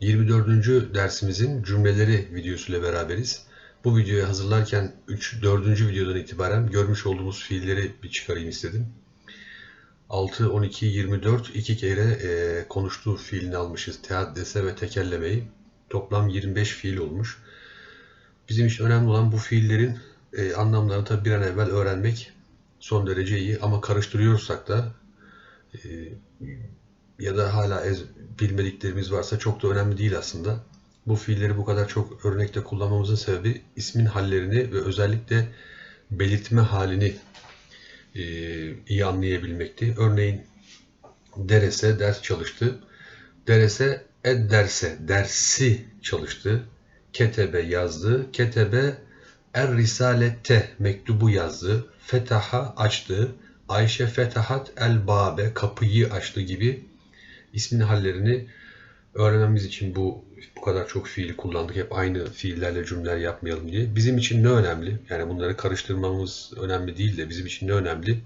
24. dersimizin cümleleri videosuyla beraberiz. Bu videoyu hazırlarken 3 4. videodan itibaren görmüş olduğumuz fiilleri bir çıkarayım istedim. 6 12 24 iki kere e, konuştuğu fiilini almışız. Tehaddese ve tekellemeyi. Toplam 25 fiil olmuş. Bizim için önemli olan bu fiillerin e, anlamlarını tabi bir an evvel öğrenmek son derece iyi ama karıştırıyorsak da e, ya da hala ez, bilmediklerimiz varsa çok da önemli değil aslında. Bu fiilleri bu kadar çok örnekte kullanmamızın sebebi ismin hallerini ve özellikle belirtme halini e, iyi anlayabilmekti. Örneğin derese ders çalıştı. Derese ed derse dersi çalıştı. Ketebe yazdı. Ketebe er risalette mektubu yazdı. Fetaha açtı. Ayşe fetahat el babe kapıyı açtı gibi ismin hallerini öğrenmemiz için bu bu kadar çok fiil kullandık. Hep aynı fiillerle cümleler yapmayalım diye. Bizim için ne önemli? Yani bunları karıştırmamız önemli değil de bizim için ne önemli?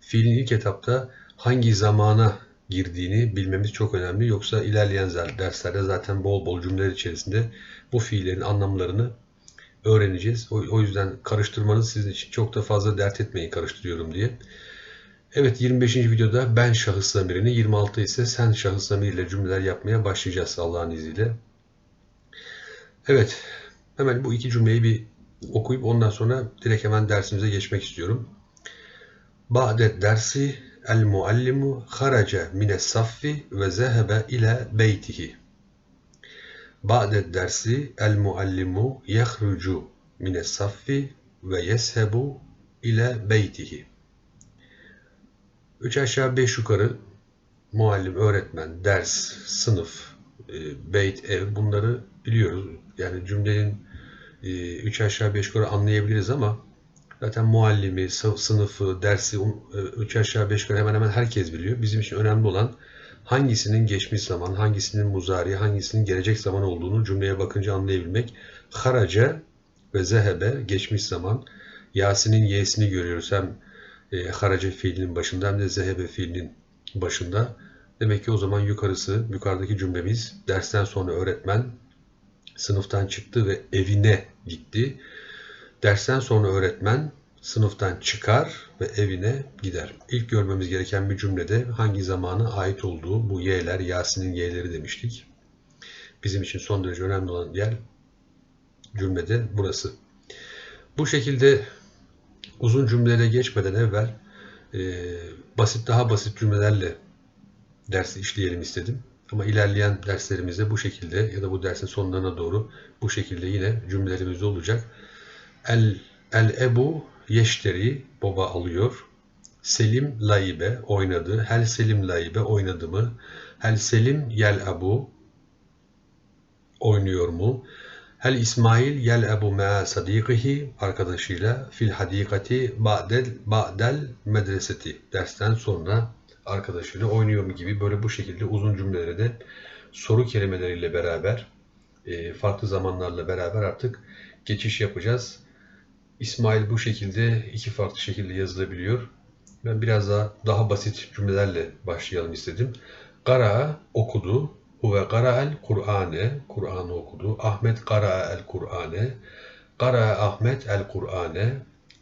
Fiilin ilk etapta hangi zamana girdiğini bilmemiz çok önemli. Yoksa ilerleyen derslerde zaten bol bol cümleler içerisinde bu fiillerin anlamlarını öğreneceğiz. O, yüzden karıştırmanız sizin için çok da fazla dert etmeyin karıştırıyorum diye. Evet 25. videoda ben şahıs zamirini, 26 ise sen şahıs zamiriyle cümleler yapmaya başlayacağız Allah'ın izniyle. Evet hemen bu iki cümleyi bir okuyup ondan sonra direkt hemen dersimize geçmek istiyorum. Ba'de dersi el muallimu haraca mine saffi ve zehebe ile beytihi. Ba'de dersi el muallimu yahrucu mine saffi ve yeshebu ile beytihi. Üç aşağı beş yukarı muallim, öğretmen, ders, sınıf, e, beyt, ev bunları biliyoruz. Yani cümlenin e, üç aşağı beş yukarı anlayabiliriz ama zaten muallimi, sınıfı, dersi e, üç aşağı beş yukarı hemen hemen herkes biliyor. Bizim için önemli olan hangisinin geçmiş zaman, hangisinin muzari, hangisinin gelecek zaman olduğunu cümleye bakınca anlayabilmek. Haraca ve zehebe geçmiş zaman. Yasin'in y'sini görüyoruz. Hem e, haraca fiilinin başında hem de zehebe fiilinin başında. Demek ki o zaman yukarısı, yukarıdaki cümlemiz dersten sonra öğretmen sınıftan çıktı ve evine gitti. Dersten sonra öğretmen sınıftan çıkar ve evine gider. İlk görmemiz gereken bir cümlede hangi zamana ait olduğu bu y'ler, Yasin'in y'leri demiştik. Bizim için son derece önemli olan yer cümlede burası. Bu şekilde uzun cümlelere geçmeden evvel e, basit daha basit cümlelerle dersi işleyelim istedim. Ama ilerleyen derslerimizde bu şekilde ya da bu dersin sonlarına doğru bu şekilde yine cümlelerimiz olacak. El, el ebu yeşteri baba alıyor. Selim laibe oynadı. Hel Selim laibe oynadı mı? Hel Selim yel abu oynuyor mu? Hel İsmail yel ebu ma sadikihi arkadaşıyla fil hadikati ba'del ba'del medreseti dersten sonra arkadaşıyla oynuyor mu gibi böyle bu şekilde uzun cümlelere de soru kelimeleriyle beraber e, farklı zamanlarla beraber artık geçiş yapacağız. İsmail bu şekilde iki farklı şekilde yazılabiliyor. Ben biraz daha daha basit cümlelerle başlayalım istedim. Kara okudu. Huve qara'el Kur'ane. Kur'an'ı okudu. Ahmet qara'el Kur'ane. Qara Ahmet el Kur'ane.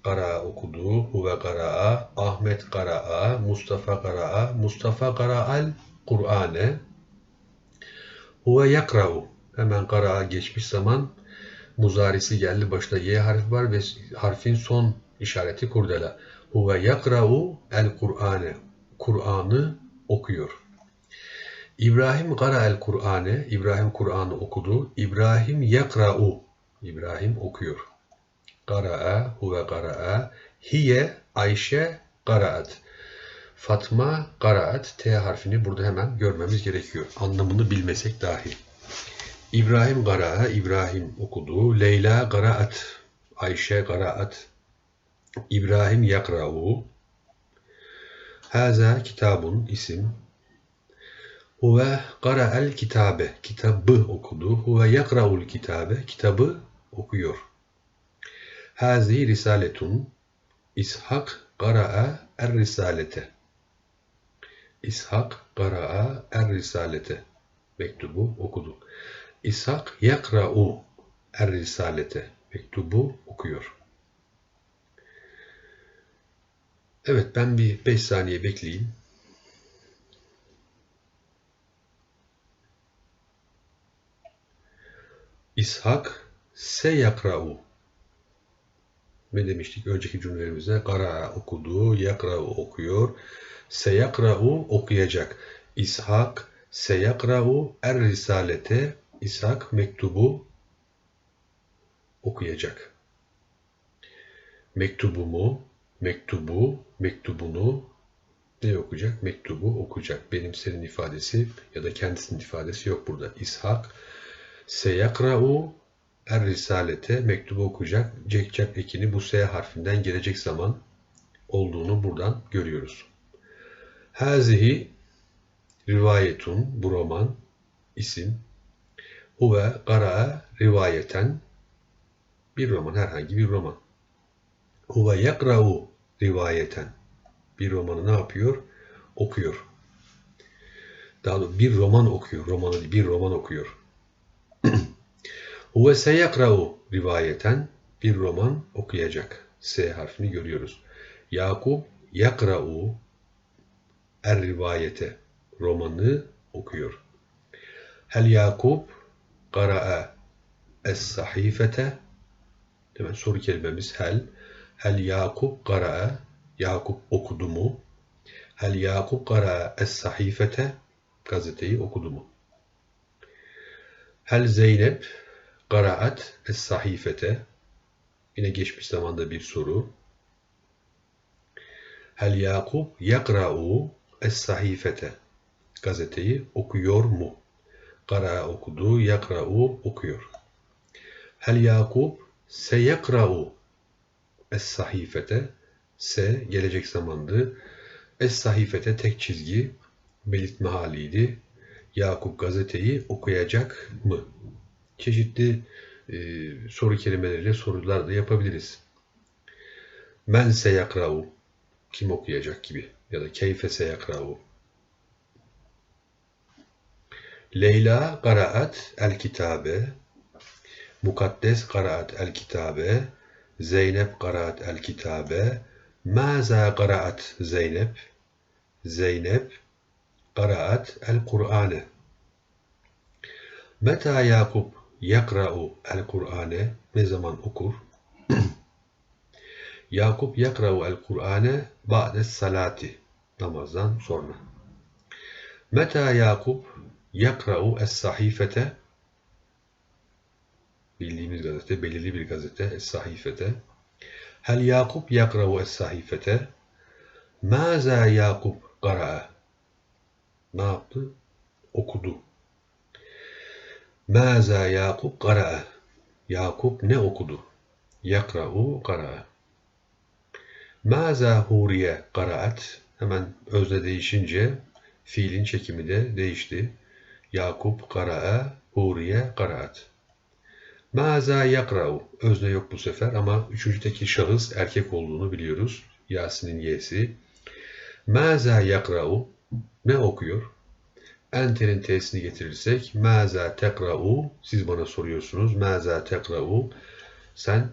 Qara okudu. Huve qara'a. Ahmet qara'a. Mustafa qara'a. Mustafa qara'el Kur'ane. Huve yakra'u. Hemen qara'a geçmiş zaman muzarisi geldi. Başta y harfi var ve harfin son işareti kurdela. Huve yakra'u el Kur'ane. Kur'an'ı okuyor. İbrahim el Kur'ane, İbrahim Kur'an'ı okudu. İbrahim yakra'u, İbrahim okuyor. Kara'a, huve kara'a, hiye, Ayşe kara'at. Fatma kara'at, T harfini burada hemen görmemiz gerekiyor. Anlamını bilmesek dahi. İbrahim kara'a, İbrahim okudu. Leyla kara'at, Ayşe kara'at. İbrahim yakra'u. Haza kitabun isim. Huve qara'el kitabe. Kitabı okudu. Huve yakra'ul kitabe. Kitabı okuyor. Hazi risaletun. İshak qara'a er risalete. İshak qara'a er risalete. Mektubu okudu. İshak yakra'u er risalete. Mektubu okuyor. Evet ben bir 5 saniye bekleyeyim. İshak se yakra'u ne demiştik önceki cümlelerimizde? Kara okudu, yakra'u okuyor. Seyakra'u okuyacak. İshak seyakra'u er risalete İshak mektubu okuyacak. Mektubumu, mektubu, mektubunu ne okuyacak? Mektubu okuyacak. Benim senin ifadesi ya da kendisinin ifadesi yok burada. İshak seyakra'u er risalete mektubu okuyacak. Cekcak ekini bu S harfinden gelecek zaman olduğunu buradan görüyoruz. Hazihi rivayetun bu roman isim huve qara'a rivayeten bir roman herhangi bir roman. Huve yakra'u rivayeten bir romanı ne yapıyor? Okuyor. Daha doğrusu bir roman okuyor. Romanı bir roman okuyor. Huve seyakra'u rivayeten bir roman okuyacak. S harfini görüyoruz. Yakup yakra'u er rivayete romanı okuyor. Hel Yakup qara'a es sahifete Hemen soru kelimemiz hel. Hel Yakup qara'a Yakup okudu mu? Hel Yakup qara'a es sahifete gazeteyi okudu mu? Hel Zeynep Qaraat es-sahifete yine geçmiş zamanda bir soru. Hel Yakup yakra'u es-sahifete gazeteyi okuyor mu? Qara okudu, yakra'u okuyor. Hel Yakup seyakra'u es-sahifete se gelecek zamandı. Es-sahifete tek çizgi belirtme haliydi. Yakup gazeteyi okuyacak mı? Çeşitli e, soru kelimeleriyle sorular da yapabiliriz. Men seyakra'u kim okuyacak gibi ya da keyfe seyakra'u. Leyla karaat el kitabe Mukaddes karaat el kitabe Zeynep karaat el kitabe Maza karaat Zeynep Zeynep karaat el Kur'ane Meta Yakup yakra'u el Kur'ane ne zaman okur? Yakup yakra'u el Kur'ane ba'de salati namazdan sonra. Meta Yakup yakra'u es sahifete bildiğimiz gazete, belirli bir gazete es sahifete. Hel Yakup yakra'u es sahifete Maza Yakup kara'a ne yaptı? Okudu. Maza Yakup kara'a. Yakup ne okudu? Yakra'u kara'a. Maza Huriye karaat. Hemen özne değişince fiilin çekimi de değişti. Yakup kara'a, Huriye karaat. Maza yakra'u. Özne yok bu sefer ama üçüncü tekil şahıs erkek olduğunu biliyoruz. Yasin'in y'si. Maza yakra'u. Ne okuyor? Enterin t'sini getirirsek maza tekra'u siz bana soruyorsunuz maza tekra'u sen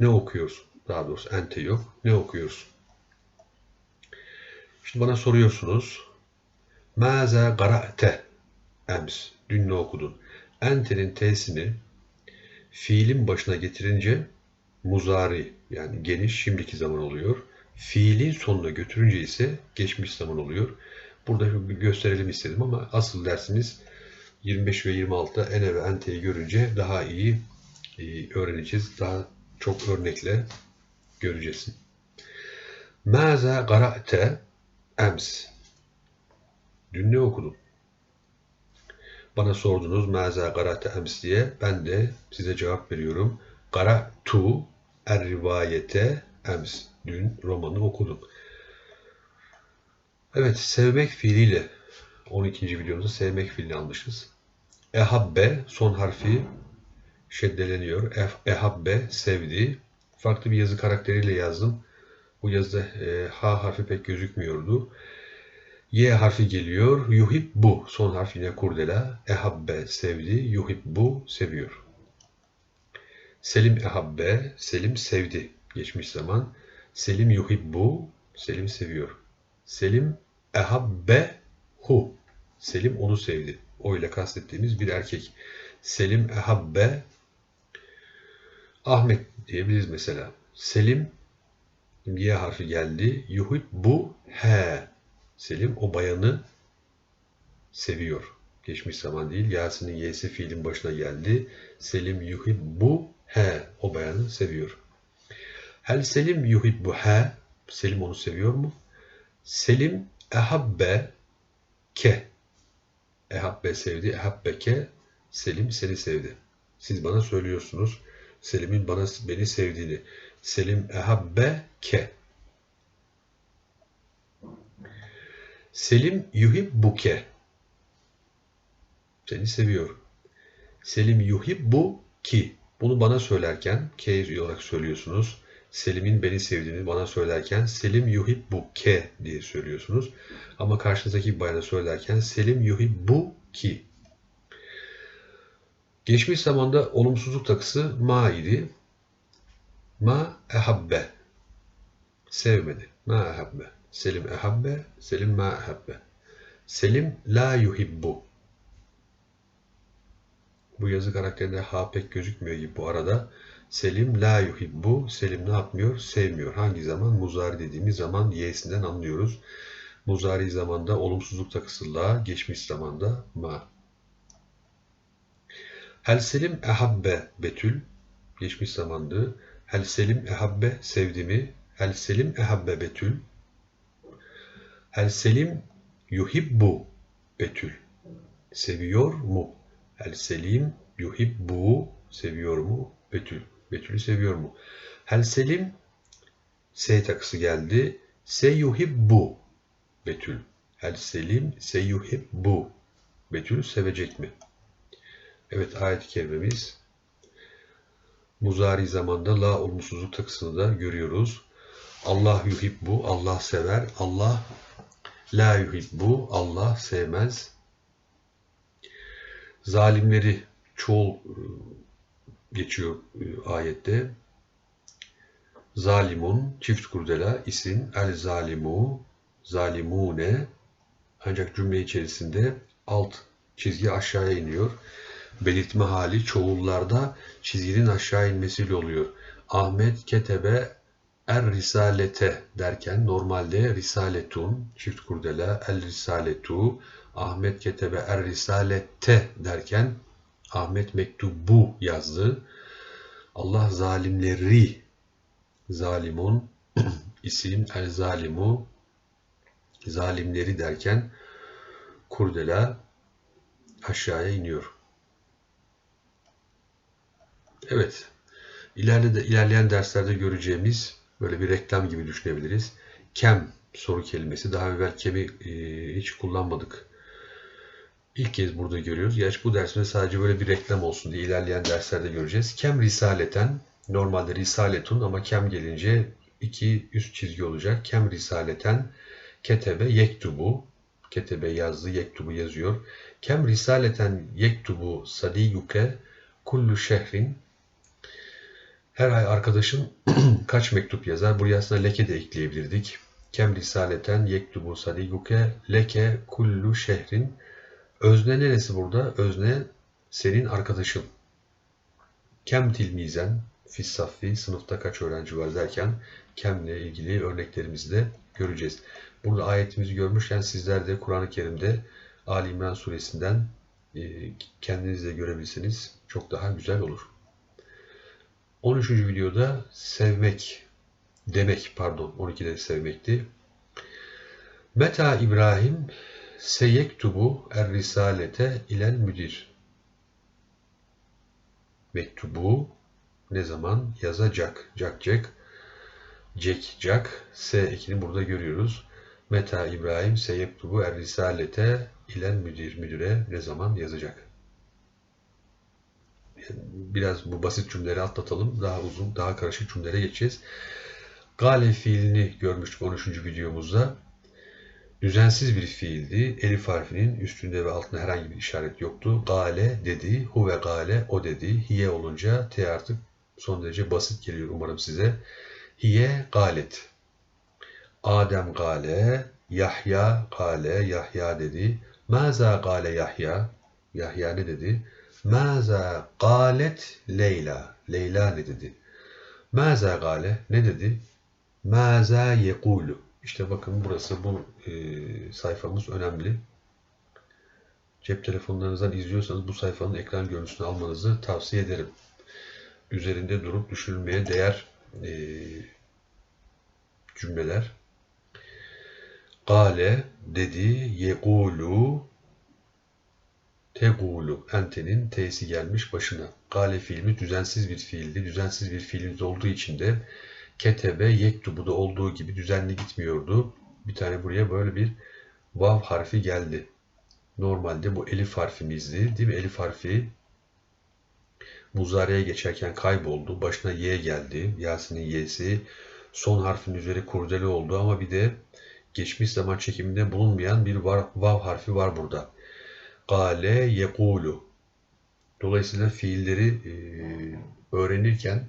ne okuyorsun? Daha doğrusu ente yok. Ne okuyorsun? Şimdi bana soruyorsunuz. Maza gara'te ems. Dün ne okudun? Enterin t'sini fiilin başına getirince muzari yani geniş şimdiki zaman oluyor. Fiilin sonuna götürünce ise geçmiş zaman oluyor. Burada gösterelim istedim ama asıl dersimiz 25 ve 26'da ene ve ente'yi görünce daha iyi e, öğreneceğiz. Daha çok örnekle göreceğiz. Maza gara'te ems. Dün ne okudun? Bana sordunuz maza gara'te ems diye. Ben de size cevap veriyorum. Gara'tu er rivayete ems. Dün romanı okudum. Evet, sevmek fiiliyle 12. videomuzda sevmek fiilini almışız. Ehabbe son harfi şeddeleniyor. Ehabbe sevdi. Farklı bir yazı karakteriyle yazdım. Bu yazıda e, H harfi pek gözükmüyordu. Y harfi geliyor. Yuhibbu. Son harf yine kurdela. Ehabbe sevdi. Yuhibbu seviyor. Selim ehabbe. Selim sevdi. Geçmiş zaman. Selim yuhibbu. Selim seviyor. Selim ehabbe hu. Selim onu sevdi. O ile kastettiğimiz bir erkek. Selim ehabbe Ahmet diyebiliriz mesela. Selim Y harfi geldi. Yuhibbu he. Selim o bayanı seviyor. Geçmiş zaman değil. Yasin'in y'si fiilin başına geldi. Selim yuhibbu he. O bayanı seviyor. Hel Selim yuhibbu he. Selim onu seviyor mu? Selim ehabbe ke. Ehabbe sevdi. Ehabbe ke. Selim seni sevdi. Siz bana söylüyorsunuz. Selim'in bana beni sevdiğini. Selim ehabbe ke. Selim yuhibbuke. Seni seviyor. Selim yuhibbu ki. Bunu bana söylerken ke olarak söylüyorsunuz. Selim'in beni sevdiğini bana söylerken Selim yuhibbu ke diye söylüyorsunuz. Ama karşınızdaki bayana söylerken Selim yuhibbu ki. Geçmiş zamanda olumsuzluk takısı ma idi. Ma ehabbe. Sevmedi. Ma ehabbe. Selim ehabbe. Selim ma ehabbe. Selim la yuhibbu. Bu yazı karakterinde ha pek gözükmüyor gibi bu arada. Selim la yuhibbu. Selim ne yapmıyor? Sevmiyor. Hangi zaman? Muzari dediğimiz zaman y'sinden anlıyoruz. Muzari zamanda olumsuzluk takısı geçmiş zamanda ma. Hel Selim ehabbe Betül. Geçmiş zamandı. Hel Selim ehabbe sevdi mi? Hel Selim ehabbe Betül. Hel Selim yuhibbu Betül. Seviyor mu? Hel Selim yuhibbu seviyor mu? Betül. Betül'ü seviyor mu? Hel Selim S takısı geldi. Se yuhibbu Betül. Hel Selim se yuhibbu. Betül sevecek mi? Evet ayet-i kerimemiz muzari zamanda la olumsuzluk takısını da görüyoruz. Allah yuhibbu, Allah sever. Allah la yuhibbu, Allah sevmez. Zalimleri çoğul geçiyor ayette. Zalimun, çift kurdela, isim, el zalimu, zalimune. Ancak cümle içerisinde alt çizgi aşağıya iniyor belirtme hali çoğullarda çizginin aşağı inmesiyle oluyor. Ahmet ketebe er risalete derken normalde risaletun çift kurdela el risaletu Ahmet ketebe er risalette derken Ahmet mektubu yazdı. Allah zalimleri zalimun isim el zalimu zalimleri derken kurdela aşağıya iniyor. Evet. İleride, ilerleyen derslerde göreceğimiz böyle bir reklam gibi düşünebiliriz. Kem soru kelimesi. Daha evvel kemi e, hiç kullanmadık. İlk kez burada görüyoruz. Gerçi bu dersinde sadece böyle bir reklam olsun diye ilerleyen derslerde göreceğiz. Kem risaleten, normalde risaletun ama kem gelince iki üst çizgi olacak. Kem risaleten, ketebe yektubu, ketebe yazdı, yektubu yazıyor. Kem risaleten yektubu sadiyuke kullu şehrin her ay arkadaşım kaç mektup yazar? Buraya aslında leke de ekleyebilirdik. Kem risaleten yektubu sadiguke leke kullu şehrin. Özne neresi burada? Özne senin arkadaşın. Kem tilmizen fissaffi sınıfta kaç öğrenci var derken kemle ilgili örneklerimizi de göreceğiz. Burada ayetimizi görmüşken sizler de Kur'an-ı Kerim'de Ali İmran suresinden e, kendiniz de görebilirsiniz. Çok daha güzel olur. 13. videoda sevmek demek pardon 12'de sevmekti. Meta İbrahim seyektubu er risalete ilen müdir. Mektubu ne zaman yazacak, cakcak, cekcak, s ekini burada görüyoruz. Meta İbrahim seyektubu er risalete ilen müdir, müdüre ne zaman yazacak biraz bu basit cümleleri atlatalım. Daha uzun, daha karışık cümlelere geçeceğiz. Gale fiilini görmüştük 13. videomuzda. Düzensiz bir fiildi. Elif harfinin üstünde ve altında herhangi bir işaret yoktu. Gale dedi, huve gale o dedi. Hiye olunca T artık son derece basit geliyor umarım size. Hiye galet. Adem gale, Yahya gale, Yahya dedi. Maza gale Yahya, Yahya ne dedi? Maza galet Leyla, Leyla ne dedi? Maza gale ne dedi? Maza yekulu. İşte bakın burası bu e, sayfamız önemli. Cep telefonlarınızdan izliyorsanız bu sayfanın ekran görüntüsünü almanızı tavsiye ederim. Üzerinde durup düşünülmeye değer e, cümleler. Gale dedi, yegulu, tegulu. Entenin t'si gelmiş başına. Gale fiilimiz düzensiz bir fiildi. Düzensiz bir fiilimiz olduğu için de ketebe, yektubu da olduğu gibi düzenli gitmiyordu. Bir tane buraya böyle bir vav harfi geldi. Normalde bu elif harfimizdi. Değil mi? Elif harfi muzareye geçerken kayboldu. Başına y geldi. Yasin'in y'si. Son harfin üzeri kurdele oldu ama bir de geçmiş zaman çekiminde bulunmayan bir var, vav harfi var burada. Gale yekulu. Dolayısıyla fiilleri e, öğrenirken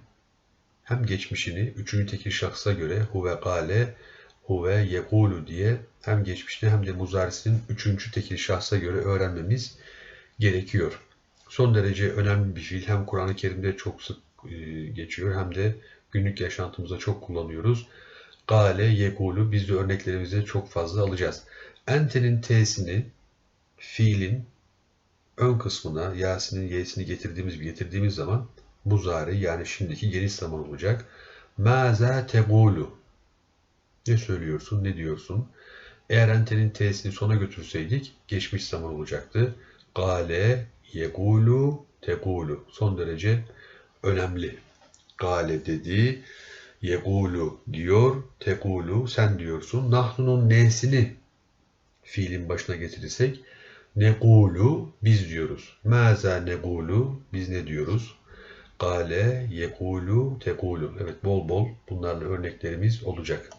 hem geçmişini üçüncü tekil şahsa göre huve gale, huve yekulu diye hem geçmişini hem de muzarisinin üçüncü tekil şahsa göre öğrenmemiz gerekiyor. Son derece önemli bir fiil. Hem Kur'an-ı Kerim'de çok sık e, geçiyor hem de günlük yaşantımızda çok kullanıyoruz. Gale, yekulu biz de örneklerimize çok fazla alacağız. Ente'nin t'sini fiilin ön kısmına Yasin'in y'sini getirdiğimiz getirdiğimiz zaman buzari yani şimdiki geniş zaman olacak. Maza tegulu. Ne söylüyorsun, ne diyorsun? Eğer entenin t'sini sona götürseydik geçmiş zaman olacaktı. Gale, yegulu, tegulu. Son derece önemli. Gale dedi, yegulu diyor, tegulu sen diyorsun. Nahnu'nun n'sini fiilin başına getirirsek negulu biz diyoruz. Maza negulu biz ne diyoruz? Gale, yekulu, tekulu. Evet bol bol bunlarla örneklerimiz olacak.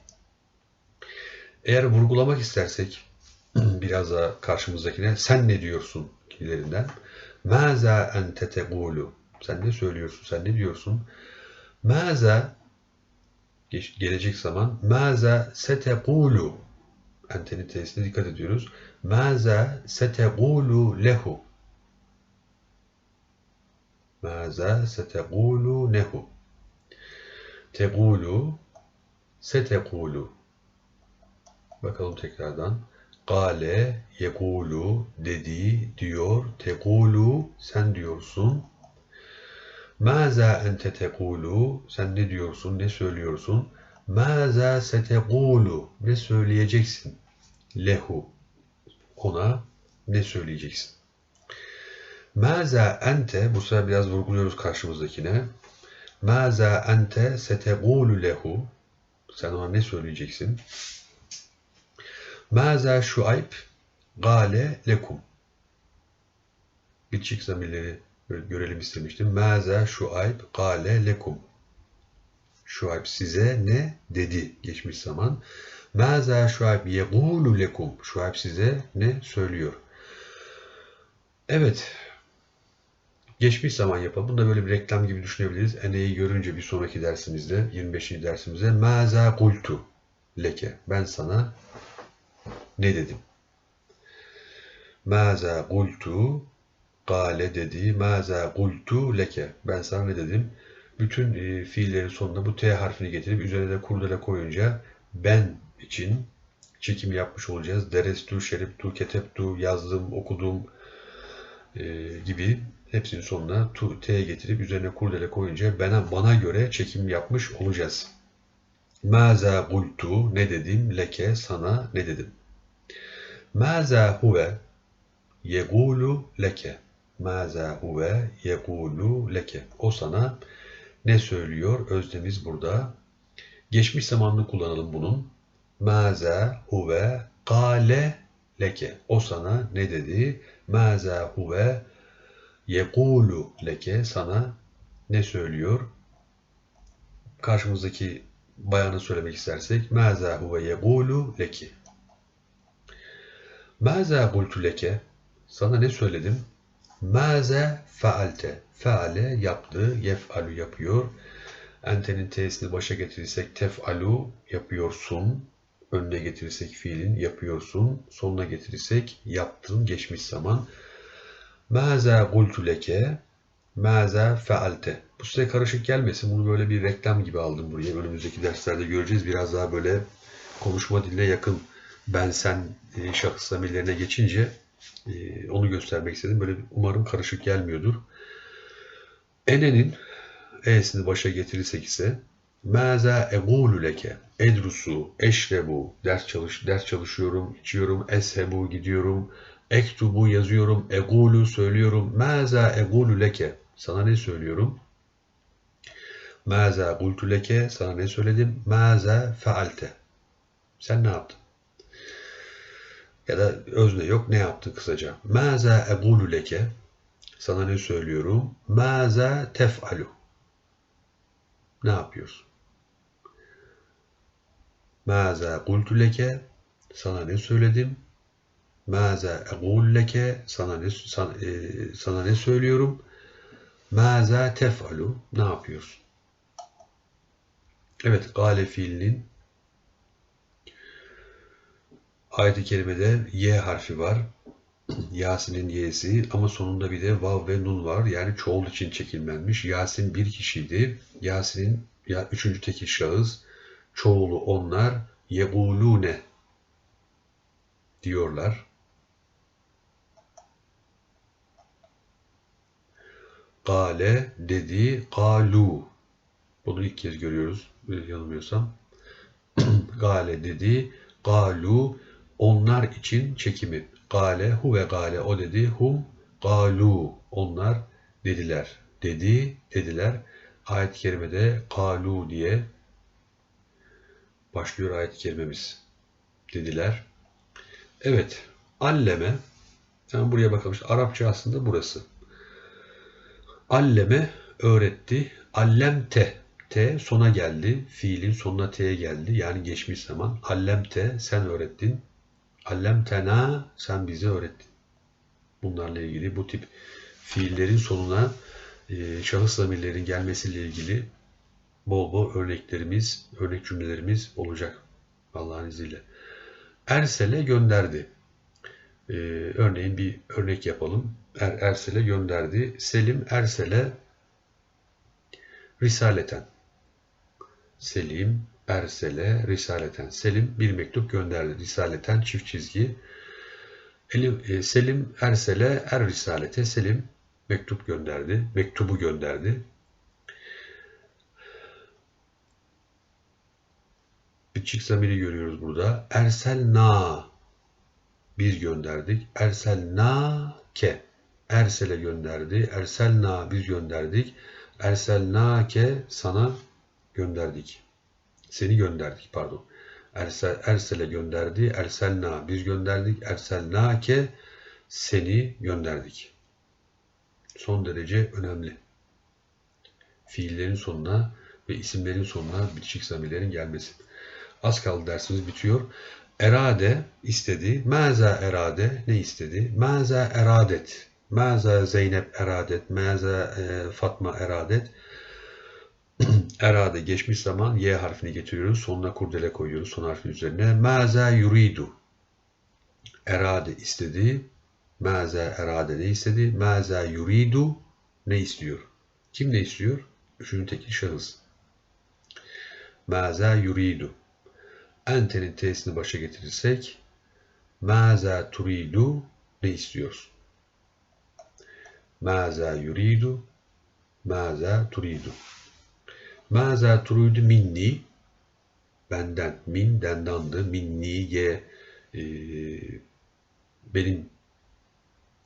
Eğer vurgulamak istersek biraz daha karşımızdakine sen ne diyorsun gibilerinden. Maza ente tegulu. Sen ne söylüyorsun? Sen ne diyorsun? Maza gelecek zaman maza setegulu antenin tesisine dikkat ediyoruz. Maza setegulu lehu Maza setegulu nehu Tegulu setegulu Bakalım tekrardan. Gale yekulu dedi diyor. Tegulu sen diyorsun. Maza ente tegulu sen ne diyorsun ne söylüyorsun? Maza setegulu ne söyleyeceksin? Lehu ona ne söyleyeceksin? Maza ente bu sefer biraz vurguluyoruz karşımızdakine. Maza ente setegulu lehu sen ona ne söyleyeceksin? Maza şuayb gale lekum bitişik zamirleri görelim istemiştim. Maza şuayb gale lekum Şuayb size ne dedi geçmiş zaman. Maza Şuayb yegulu lekum. Şuayb size ne söylüyor? Evet. Geçmiş zaman yapalım. Bunu da böyle bir reklam gibi düşünebiliriz. Eneyi görünce bir sonraki dersimizde, 25. dersimizde Maza kultu leke. Ben sana ne dedim? Maza kultu gale dedi. Maza kultu leke. Ben sana ne dedim? bütün e, fiillerin sonunda bu T harfini getirip üzerine de kurdele koyunca ben için çekim yapmış olacağız. Derestu, şeriptu, keteptu, yazdım, okudum e, gibi hepsinin sonuna tu, T getirip üzerine kurdele koyunca bana, bana göre çekim yapmış olacağız. Maza gultu ne dedim? Leke sana ne dedim? Maza huve yegulu leke. Maza huve yegulu leke. O sana ne söylüyor? Özdemiz burada. Geçmiş zamanlı kullanalım bunun. Maza huve kale leke. O sana ne dedi? Maza huve yekulu leke. Sana ne söylüyor? Karşımızdaki bayanı söylemek istersek maza huve yekulu leki. Maza kultu leke. Sana ne söyledim? Maza faalte. Faale yaptı. Yef'alu yapıyor. Entenin t'sini başa getirirsek tef'alu yapıyorsun. Önüne getirirsek fiilin yapıyorsun. Sonuna getirirsek yaptın geçmiş zaman. Maza kultu leke. Maza faalte. Bu size karışık gelmesin. Bunu böyle bir reklam gibi aldım buraya. Önümüzdeki derslerde göreceğiz. Biraz daha böyle konuşma diline yakın ben sen e, şahıs zamirlerine geçince e, onu göstermek istedim. Böyle umarım karışık gelmiyordur. Ene'nin e'sini başa getirirsek ise Maza egulu leke edrusu eşrebu ders çalış ders çalışıyorum içiyorum eshebu gidiyorum ektubu yazıyorum egulu söylüyorum. Maza egulu leke? Sana ne söylüyorum? Maza gultu leke? Sana ne söyledim? Maza faalte. Sen ne yaptın? Ya da özne yok ne yaptı kısaca. Maza egulu leke? Sana ne söylüyorum? Maza tef'alu. Ne yapıyorsun? Maza kultu leke? Sana ne söyledim? Maza egul leke sana ne sana, e, sana ne söylüyorum? Maza tef'alu ne yapıyorsun? Evet, gale fiilinin Ayet-i kerimede Y harfi var. Yasin'in Y'si ama sonunda bir de Vav ve Nun var. Yani çoğul için çekilmenmiş. Yasin bir kişiydi. Yasin'in ya üçüncü tekil şahıs. Çoğulu onlar. Yegulune diyorlar. Gale dedi. Galu. Bunu ilk kez görüyoruz. Yanılmıyorsam. Gale dedi. Galu onlar için çekimi. Gale, hu ve gale o dedi. Hum, galu onlar dediler. Dedi, dediler. Ayet-i kerimede galu diye başlıyor ayet-i kerimemiz. Dediler. Evet, alleme yani buraya bakalım. İşte Arapça aslında burası. Alleme öğretti. Allemte T sona geldi. Fiilin sonuna T geldi. Yani geçmiş zaman. Allemte sen öğrettin. Allemtena sen bize öğrettin. Bunlarla ilgili bu tip fiillerin sonuna e, şahıs zamirlerin gelmesiyle ilgili bol bol örneklerimiz, örnek cümlelerimiz olacak. Allah'ın izniyle. Ersele gönderdi. Ee, örneğin bir örnek yapalım. Er, Ersel'e gönderdi. Selim Ersel'e risaleten. Selim Ersel'e risaleten. Selim bir mektup gönderdi. Risaleten çift çizgi. Elim, e, Selim Ersel'e er risalete. Selim mektup gönderdi. Mektubu gönderdi. Bir çift zamiri görüyoruz burada. Ersel na biz gönderdik. Ersel na ke Ersel'e gönderdi. Ersel na biz gönderdik. Ersel na ke sana gönderdik. Seni gönderdik pardon. Ersel, Ersel'e gönderdi. Erselna biz gönderdik. Erselna ke seni gönderdik. Son derece önemli. Fiillerin sonuna ve isimlerin sonuna bitişik zamirlerin gelmesi. Az kaldı dersimiz bitiyor. Erade istedi. Maza erade ne istedi? Maza eradet. Maza Zeynep eradet. Maza e, Fatma eradet. Erade geçmiş zaman Y harfini getiriyoruz. Sonuna kurdele koyuyoruz son harfin üzerine. Maza yuridu. Erade istedi. Maza erade ne istedi? Maza yuridu ne istiyor? Kim ne istiyor? Üçüncü tekil şahıs. Maza yuridu. Ente'nin T'sini başa getirirsek Maza turidu ne istiyorsun? Maza yuridu Maza turidu Maza turidu minni benden min dendandı. Minni ye e, benim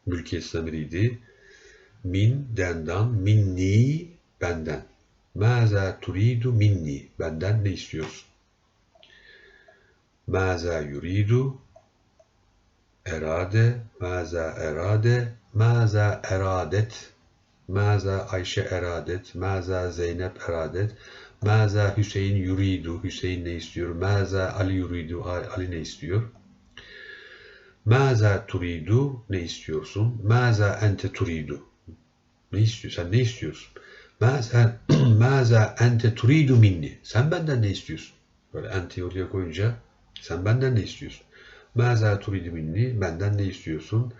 mülkiyet zamiriydi min dendan. Minni benden. Maza turidu minni. Benden ne istiyorsun? Maza yuridu erade, maza erade, maza eradet, maza Ayşe eradet, maza Zeynep eradet, maza Hüseyin yuridu, Hüseyin ne istiyor, maza Ali yuridu, Ali ne istiyor? Maza turidu ne istiyorsun? Maza ente turidu. Ne istiyorsun? Sen ne istiyorsun? Maza, maza ente turidu minni. Sen benden ne istiyorsun? Böyle enteyi oraya koyunca sen benden ne istiyorsun? Maza turidu minni. Benden ne istiyorsun?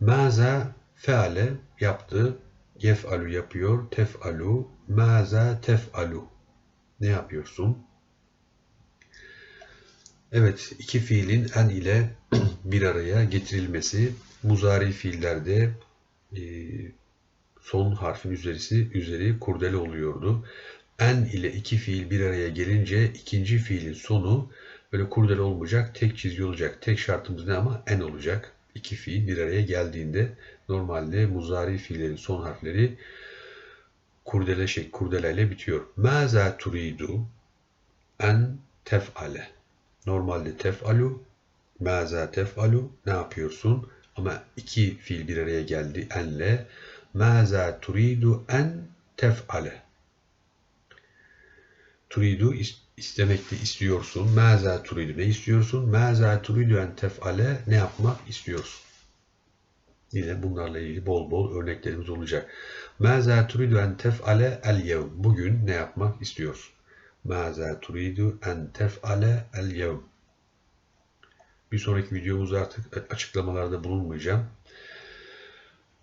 Maza feale yaptı. Yef'alu yapıyor. Tef'alu. Maza tef'alu. Ne yapıyorsun? Evet, iki fiilin en ile bir araya getirilmesi muzari fiillerde e, son harfin üzerisi üzeri kurdele oluyordu. En ile iki fiil bir araya gelince ikinci fiilin sonu böyle kurdele olmayacak, tek çizgi olacak. Tek şartımız ne ama en olacak. İki fiil bir araya geldiğinde normalde muzari fiillerin son harfleri kurdele şey kurdeleyle bitiyor. Maza turidu en tef'ale. Normalde tef'alu, maza tef'alu ne yapıyorsun? Ama iki fiil bir araya geldi enle. Maza turidu en tef'ale. Turidu istemekte istiyorsun. Maza turidu ne istiyorsun? Maza turidu en tef'ale ne yapmak istiyorsun? Yine bunlarla ilgili bol bol örneklerimiz olacak. Maza turidu en tef'ale el yevm. Bugün ne yapmak istiyorsun? Maza turidu en tef'ale el yevm. Bir sonraki videomuzda artık açıklamalarda bulunmayacağım.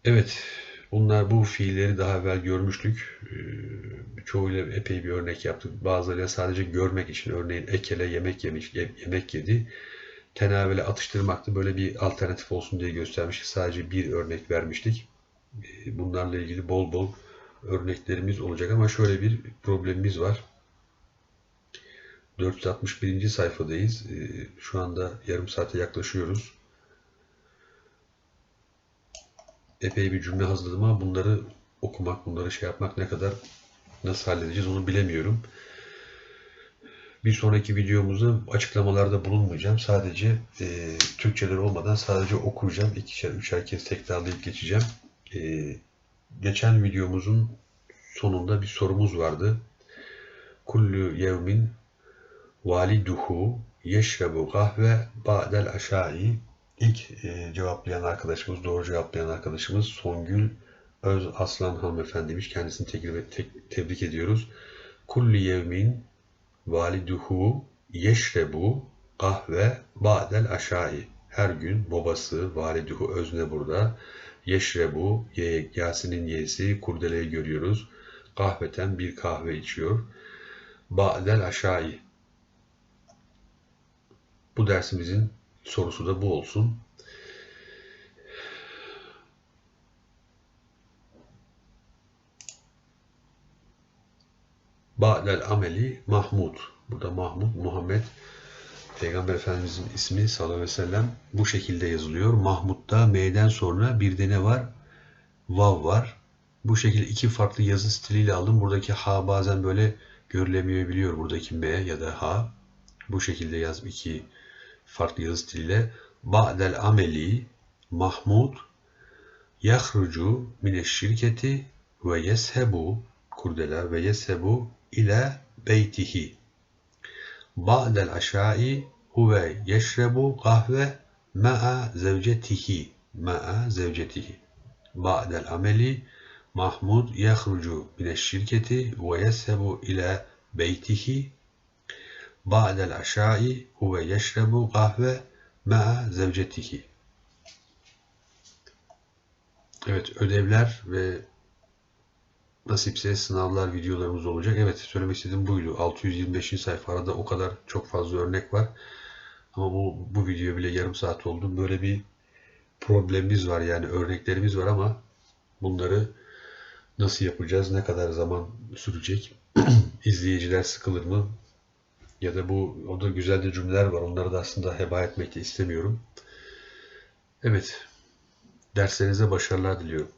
Evet, bunlar bu fiilleri daha evvel görmüştük. Ee, çoğuyla epey bir örnek yaptık. Bazılarıyla sadece görmek için örneğin ekele yemek yemiş, yemek yedi. Tenavele atıştırmaktı. Böyle bir alternatif olsun diye göstermiştik. Sadece bir örnek vermiştik. Ee, bunlarla ilgili bol bol örneklerimiz olacak ama şöyle bir problemimiz var. 461. sayfadayız. Ee, şu anda yarım saate yaklaşıyoruz. Epey bir cümle hazırladım ama bunları okumak, bunları şey yapmak ne kadar nasıl halledeceğiz onu bilemiyorum. Bir sonraki videomuzda açıklamalarda bulunmayacağım. Sadece e, Türkçeler olmadan sadece okuyacağım. İkişer, üçer kez tekrarlayıp geçeceğim. E, geçen videomuzun sonunda bir sorumuz vardı. Kullu yevmin validuhu yeşrebu kahve ba'del aşai İlk e, cevaplayan arkadaşımız, doğru cevaplayan arkadaşımız Songül Öz Aslan hanımefendiymiş. Kendisini tekrar te tebrik ediyoruz. Kulli yevmin validuhu yeşrebu kahve ba'del aşai. Her gün babası, validuhu özne burada. Yeşrebu, ye, Yasin'in yesi, kurdeleyi görüyoruz. Kahveten bir kahve içiyor. Ba'del aşai. Bu dersimizin sorusu da bu olsun. Ba'del ameli Mahmud. Burada Mahmud, Muhammed Peygamber Efendimizin ismi sallallahu aleyhi ve sellem bu şekilde yazılıyor. Mahmud'da M'den sonra bir de ne var? Vav var. Bu şekilde iki farklı yazı stiliyle aldım. Buradaki ha bazen böyle görülemeyebiliyor. Buradaki M ya da ha. Bu şekilde yazdım iki farklı yazı stiliyle ba'del ameli Mahmud yahrucu mineşşirketi ve yeshebu kurdela ve yeshebu ile beytihi. Ba'del aşai huve yeşrebu kahve ma'a zevcetihi ma'a zevcetihi. Ba'del ameli Mahmud yahrucu mineşşirketi ve yeshebu ile beytihi ba'del aşai huve yeşrebu kahve ma'a zevcetihi. Evet ödevler ve nasipse sınavlar videolarımız olacak. Evet söylemek istediğim buydu. 625. sayfa arada o kadar çok fazla örnek var. Ama bu, bu video bile yarım saat oldu. Böyle bir problemimiz var yani örneklerimiz var ama bunları nasıl yapacağız, ne kadar zaman sürecek, izleyiciler sıkılır mı ya da bu o da güzel de cümleler var. Onları da aslında heba etmek de istemiyorum. Evet. Derslerinize başarılar diliyorum.